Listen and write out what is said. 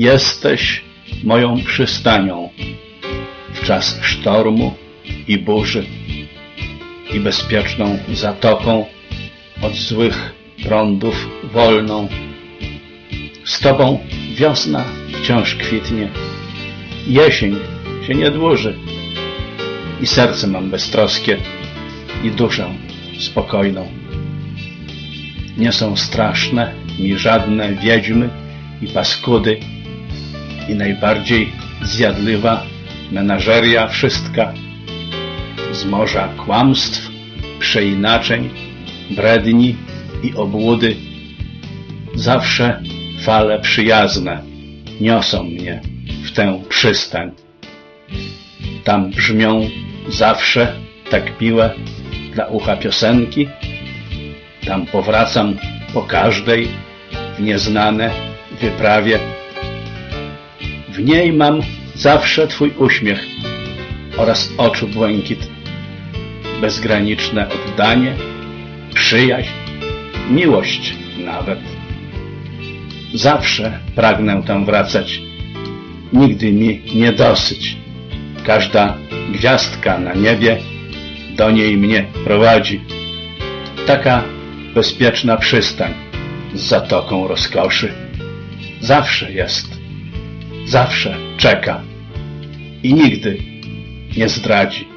Jesteś moją przystanią w czas sztormu i burzy i bezpieczną zatoką od złych prądów wolną. Z Tobą wiosna wciąż kwitnie, jesień się nie dłuży i serce mam beztroskie i duszę spokojną. Nie są straszne mi żadne wiedźmy i paskudy i najbardziej zjadliwa menażeria wszystka z morza kłamstw, przeinaczeń, bredni i obłudy. Zawsze fale przyjazne niosą mnie w tę przystań. Tam brzmią zawsze tak miłe dla ucha piosenki. Tam powracam po każdej w nieznane wyprawie. W niej mam zawsze Twój uśmiech oraz oczu błękit, bezgraniczne oddanie, przyjaźń, miłość nawet. Zawsze pragnę tam wracać, nigdy mi nie dosyć. Każda gwiazdka na niebie do niej mnie prowadzi. Taka bezpieczna przystań z zatoką rozkoszy. Zawsze jest, zawsze czeka i nigdy nie zdradzi.